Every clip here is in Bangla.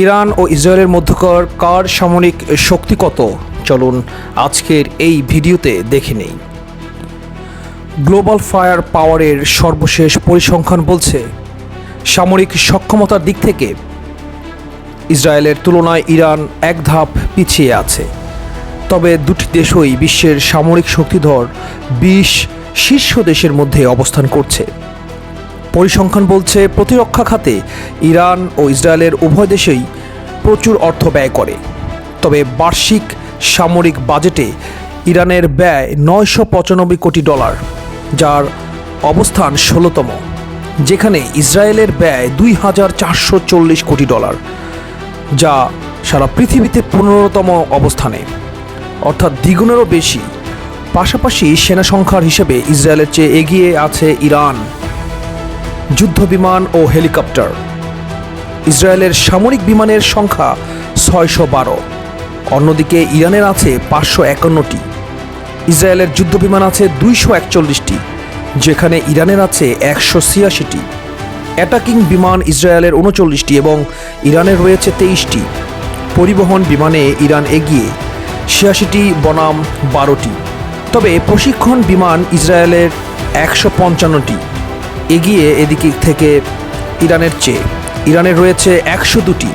ইরান ও ইসরায়েলের মধ্যকার কার সামরিক শক্তি কত? চলুন আজকের এই ভিডিওতে দেখে নেই। গ্লোবাল ফায়ার পাওয়ারের সর্বশেষ পরিসংখ্যান বলছে, সামরিক সক্ষমতার দিক থেকে ইসরায়েলের তুলনায় ইরান এক ধাপ পিছিয়ে আছে। তবে দুটি দেশই বিশ্বের সামরিক শক্তিধর বিশ শীর্ষ দেশের মধ্যে অবস্থান করছে। পরিসংখ্যান বলছে, প্রতিরক্ষা খাতে ইরান ও ইসরায়েলের উভয় দেশেই প্রচুর অর্থ ব্যয় করে। তবে বার্ষিক সামরিক বাজেটে ইরানের ব্যয় নয়শো পঁচানব্বই কোটি ডলার, যার অবস্থান ষোলোতম, যেখানে ইসরায়েলের ব্যয় দুই হাজার চারশো চল্লিশ কোটি ডলার, যা সারা পৃথিবীতে পনেরোতম অবস্থানে। অর্থাৎ দ্বিগুণেরও বেশি। পাশাপাশি সেনা সংখ্যার হিসেবে ইসরায়েলের চেয়ে এগিয়ে আছে ইরান। যুদ্ধবিমান ও হেলিকপ্টার। ইসরায়েলের সামরিক বিমানের সংখ্যা ছয়শো বারো। অন্যদিকে ইরানের আছে পাঁচশো একান্নটি। ইসরায়েলের যুদ্ধবিমান আছে দুইশো একচল্লিশটি, যেখানে ইরানের আছে একশো ছিয়াশিটি। অ্যাটাকিং বিমান ইসরায়েলের উনচল্লিশটি এবং ইরানের রয়েছে তেইশটি। পরিবহন বিমানে ইরান এগিয়ে ছিয়াশিটি, বনাম বারোটি। তবে প্রশিক্ষণ বিমান ইসরায়েলের একশো পঞ্চান্নটি। এগিয়ে এদিকে থেকে ইরানের চেয়ে। ইরানের রয়েছে একশো দুটি।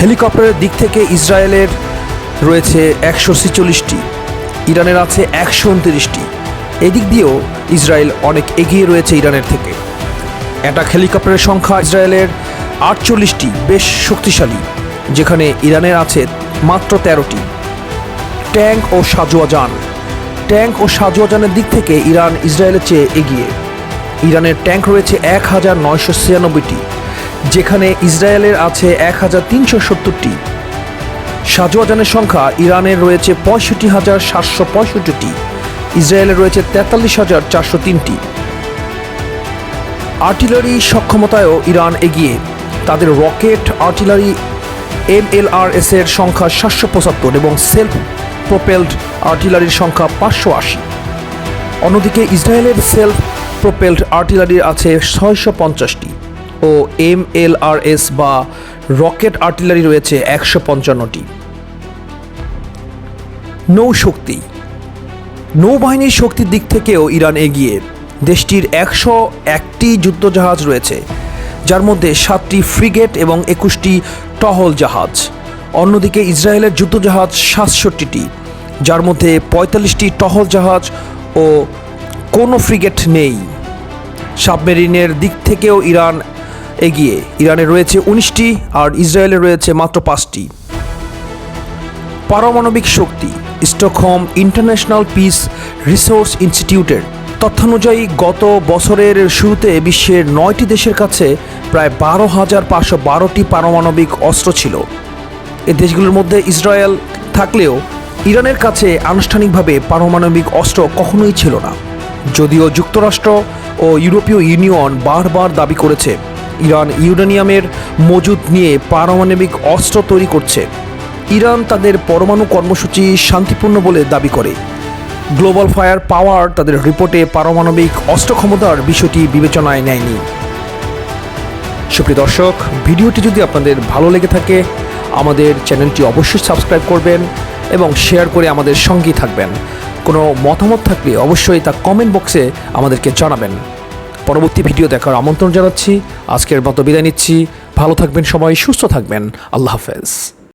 হেলিকপ্টারের দিক থেকে ইসরায়েলের রয়েছে একশো ছেচল্লিশটি। ইরানের আছে একশো উনত্রিশটি। এদিক দিয়েও ইসরায়েল অনেক এগিয়ে রয়েছে ইরানের থেকে। অ্যাটাক হেলিকপ্টারের সংখ্যা ইসরায়েলের আটচল্লিশটি, বেশ শক্তিশালী, যেখানে ইরানের আছে মাত্র তেরোটি। ট্যাঙ্ক ও সাজোয়া যান ট্যাঙ্ক ও সাজোয়া যানের দিক থেকে ইরান ইসরায়েলের চেয়ে এগিয়ে। ইরানের ট্যাঙ্ক রয়েছে এক হাজার নয়শো ছিয়ানব্বইটি, যেখানে ইসরায়েলের আছে এক হাজার তিনশো সত্তরটি। সাজোয়াজানের সংখ্যা ইরানের রয়েছে পঁয়ষট্টি হাজার সাতশো পঁয়ষট্টিটি, ইসরায়েলের রয়েছে তেতাল্লিশ হাজার চারশো তিনটি। আর্টিলারি সক্ষমতায়ও ইরান এগিয়ে। তাদের রকেট আর্টিলারি এমএলআরএস এর সংখ্যা সাতশো পঁচাত্তর এবং সেলফ প্রোপেলড আর্টিলারির সংখ্যা পাঁচশো আশি। অন্যদিকে ইসরায়েলের সেলফ প্রোপেলড আর্টিলারি আছে ছয়শো পঞ্চাশটি ও এমএলআরএস বা রকেট আর্টিলারি রয়েছে একশো পঞ্চান্নটি। নৌশক্তি। নৌবাহিনীর শক্তির দিক থেকেও ইরান এগিয়ে। দেশটির একশো একটি যুদ্ধজাহাজ রয়েছে, যার মধ্যে সাতটি ফ্রিগেট এবং একুশটি টহল জাহাজ। অন্যদিকে ইসরায়েলের যুদ্ধজাহাজ সাতষট্টিটি, যার মধ্যে পঁয়তাল্লিশটি টহল জাহাজ ও কোনো ফ্রিগেট নেই। সাবমেরিনের দিক থেকেও ইরান এগিয়ে। ইরানে রয়েছে উনিশটি আর ইসরায়েলে রয়েছে মাত্র পাঁচটি। পারমাণবিক শক্তি, স্টকহোম ইন্টারন্যাশনাল পিস রিসোর্স ইনস্টিটিউটের। তথ্যানুযায়ী, গত বছরের শুরুতে বিশ্বের নয়টি দেশের কাছে প্রায় বারো হাজার পাঁচশো বারোটি পারমাণবিক অস্ত্র ছিল। এ দেশগুলোর মধ্যে ইসরায়েল থাকলেও ইরানের কাছে আনুষ্ঠানিকভাবে পারমাণবিক অস্ত্র কখনোই ছিল না। যদিও যুক্তরাষ্ট্র ও ইউরোপীয় ইউনিয়ন বারবার দাবি করেছে, ইরান ইউরেনিয়ামের মজুদ নিয়ে পারমাণবিক অস্ত্র তৈরি করছে। ইরান তাদের পরমাণু কর্মসূচি শান্তিপূর্ণ বলে দাবি করে। গ্লোবাল ফায়ার পাওয়ার তাদের রিপোর্টে পারমাণবিক অস্ত্র ক্ষমতার বিষয়টি বিবেচনায় নেয়নি। সুপ্রিয় দর্শক, ভিডিওটি যদি আপনাদের ভালো লেগে থাকে, আমাদের চ্যানেলটি অবশ্যই সাবস্ক্রাইব করবেন এবং শেয়ার করে আমাদের সঙ্গেই থাকবেন। কোনো মতামত থাকলে অবশ্যই তা কমেন্ট বক্সে আমাদেরকে জানাবেন। পরবর্তী ভিডিও দেখার আমন্ত্রণ জানাচ্ছি। আজকের মতো বিদায় নিচ্ছি। ভালো থাকবেন সবাই, সুস্থ থাকবেন। আল্লাহ হাফেজ।